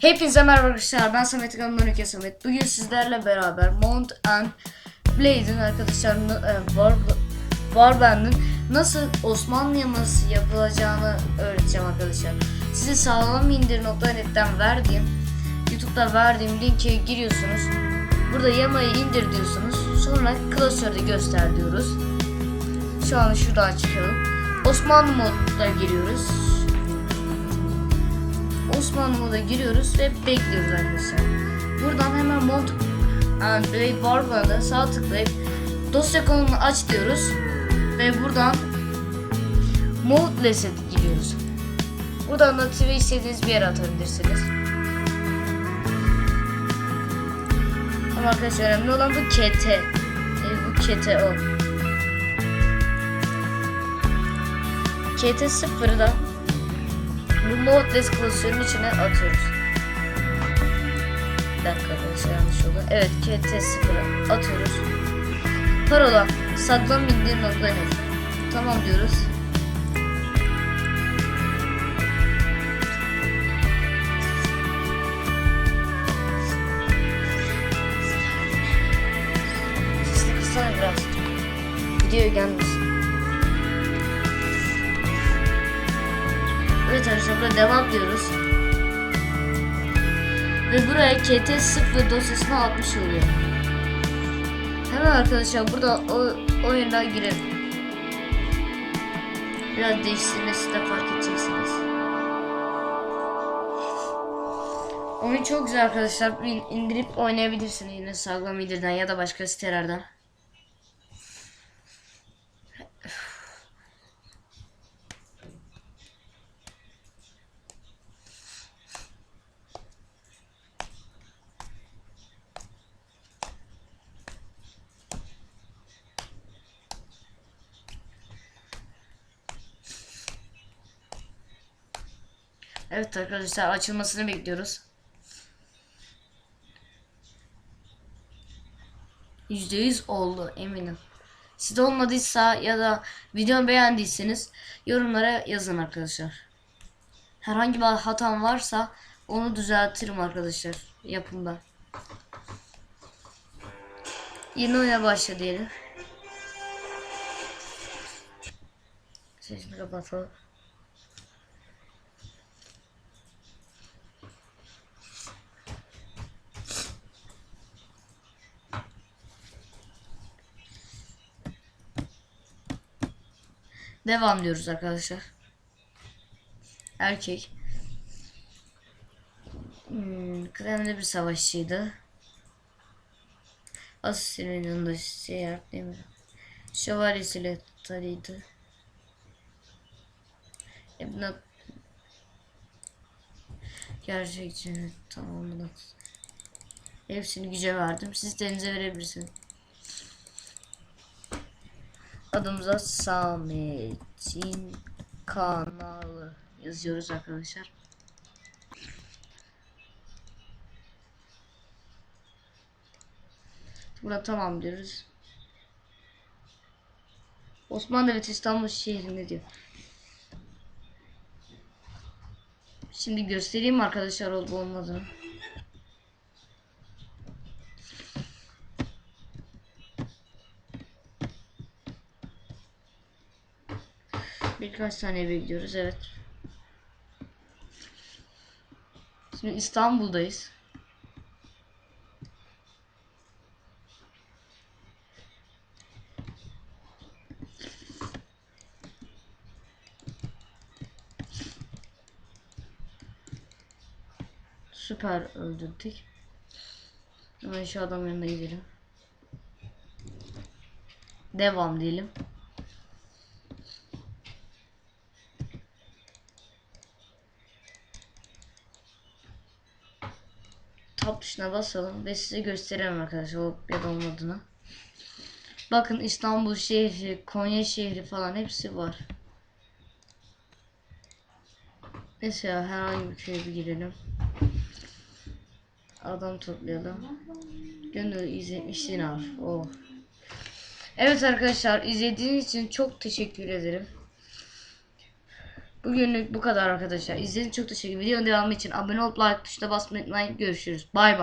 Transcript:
Hepinize merhaba arkadaşlar. Ben Samet Ülke Samet. Bugün sizlerle beraber Mount and Blade'in arkadaşlar e, War, Warband'ın nasıl Osmanlı yaması yapılacağını öğreteceğim arkadaşlar. Size sağlam indir.net'ten verdiğim YouTube'da verdiğim linke giriyorsunuz. Burada yamayı indir diyorsunuz. Sonra klasörde göster diyoruz. Şu an şuradan çıkalım. Osmanlı moduna giriyoruz. Osmanlı moda giriyoruz ve bekliyoruz arkadaşlar. Buradan hemen Mount and Blade Warband'a sağ tıklayıp dosya konumunu aç diyoruz. Ve buradan Modeless'e giriyoruz. Buradan da TV istediğiniz bir yere atabilirsiniz. Ama arkadaşlar önemli olan bu KT. E, bu. KT sıfırı da bu Modeless klasörün içine atıyoruz. Bir dakika arkadaşlar yanlış oldu. Evet KT0'ı atıyoruz. Parola saklan bildiğin nokta net. Tamam diyoruz. Sesli kıssana biraz. Videoya gelmesin. Burada devam diyoruz. Ve buraya KT0 dosyasına atmış oluyor. Hemen arkadaşlar burada o oyuna girelim. Biraz değiştiğini siz de fark edeceksiniz. Oyun çok güzel arkadaşlar. İn- indirip oynayabilirsiniz yine Sağlam Medir'den ya da başka sitelerden. Evet arkadaşlar açılmasını bekliyoruz. %100 oldu eminim. Siz olmadıysa ya da videomu beğendiyseniz yorumlara yazın arkadaşlar. Herhangi bir hatam varsa onu düzeltirim arkadaşlar yapımda. Yeni oyuna başla diyelim. Sesini kapatalım. Devam diyoruz arkadaşlar. Erkek. Hmm, kıdemli bir savaşçıydı. Asil'in yanında seyahat değil mi? Şövalyesiyle tarıydı. İbn Gerçekçi tamamladı. Hepsini güce verdim. Siz denize verebilirsiniz. Adımıza Samet'in kanalı yazıyoruz arkadaşlar. Burada tamam diyoruz. Osman Devlet İstanbul şehrinde diyor. Şimdi göstereyim arkadaşlar olup olmadığını. Birkaç saniye bekliyoruz evet. Şimdi İstanbul'dayız. Süper öldürdük. Hemen şu adam yanına gidelim. Devam diyelim. Tab tuşuna basalım ve size göstereyim arkadaşlar olup ya da olmadığını. Bakın İstanbul şehri, Konya şehri falan hepsi var. Mesela herhangi bir köye bir girelim. Adam toplayalım. Gönül izlemişsin abi. Oh. Evet arkadaşlar izlediğiniz için çok teşekkür ederim. Bugünlük bu kadar arkadaşlar. İzlediğiniz için çok teşekkür ederim. Videonun devamı için abone olup like tuşuna basmayı unutmayın. Görüşürüz. Bay bay.